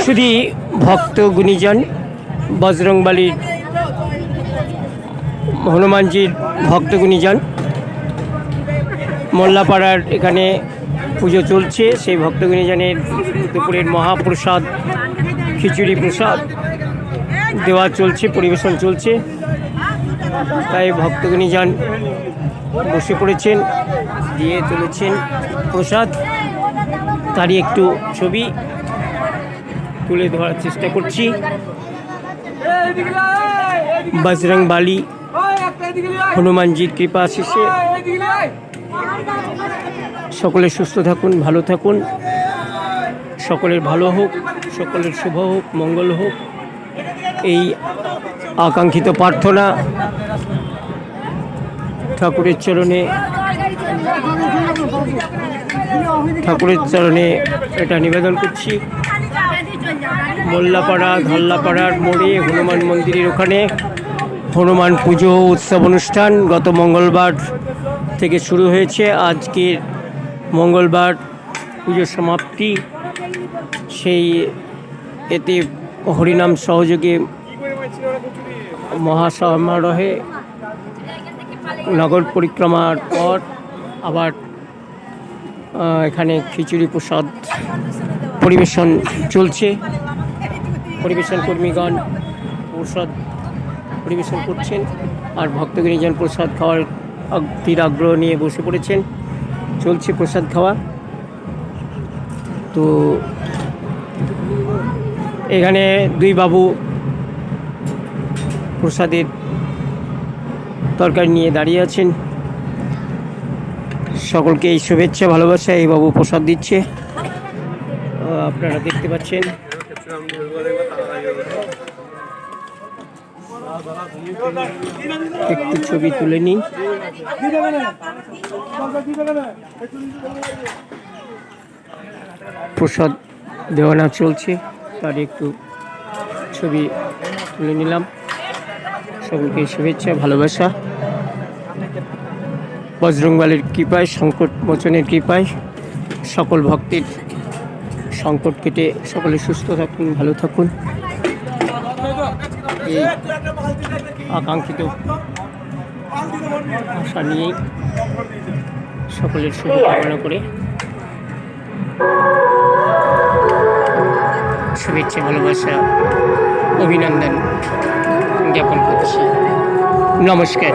শুধু ভক্ত গুণীজন বজরংবালির হনুমানজির ভক্ত গুণীজন। মোল্লাপাড়ার এখানে পুজো চলছে, সেই ভক্ত গুণীজনের দুপুরের মহাপ্রসাদ, খিচুড়ি প্রসাদ, দেওয়া চলছে, পরিবেশন চলছে। তাই ভক্তগুণীজন বসে পড়েছেন, দিয়ে চলেছেন প্রসাদ। তারই একটু ছবি। তুলে ধরার চেষ্টা করছি। বজরং বালি, হনুমানজির কৃপা আশিসে সকলে সুস্থ থাকুন, ভালো থাকুন। সকলের ভালো হোক, সকলের শুভ হোক, মঙ্গল হোক। এই আকাঙ্ক্ষিত প্রার্থনা ঠাকুরের চরণে ঠাকুরের চরণে এটা নিবেদন করছি। মোল্লাপাড়া, ধল্লাপাড়ার মোড়ে হনুমান মন্দিরের ওখানে হনুমান পুজো উৎসব অনুষ্ঠান গত মঙ্গলবার থেকে শুরু হয়েছে। আজকের মঙ্গলবার পুজোর সমাপ্তি। সেই এতে হরিনাম সহযোগে মহাসমারোহে নগর পরিক্রমার পর আবার এখানে খিচুড়ি প্রসাদ পরিবেশন চলছে। পরিবেশন কর্মীগণ প্রসাদ পরিবেশন করছেন আর ভক্তগণীজন প্রসাদ খাওয়ার তীর আগ্রহ নিয়ে বসে পড়েছেন। চলছে প্রসাদ খাওয়া। তো এখানে দুই বাবু প্রসাদের তরকারি নিয়ে দাঁড়িয়ে আছেন। সকলকে এই শুভেচ্ছা, ভালোবাসা, এই বাবু প্রসাদ দিচ্ছে। আপনারা দেখতে পাচ্ছেন। একটু ছবি তুলে নিন প্রসাদ দেওয়ানা চলছে, তার একটু ছবি তুলে নিলাম। সকলকে শুভেচ্ছা, ভালোবাসা। বজরংবালের কৃপায়, সংকট মোচনের কৃপায় সকল ভক্তের সংকট কেটে সকলে সুস্থ থাকুন, ভালো থাকুন। এই আকাঙ্ক্ষিত আশা নিয়েই সকলের শুভ কামনা করে শুভেচ্ছা, ভালোবাসা, অভিনন্দন জ্ঞাপন করছি। নমস্কার।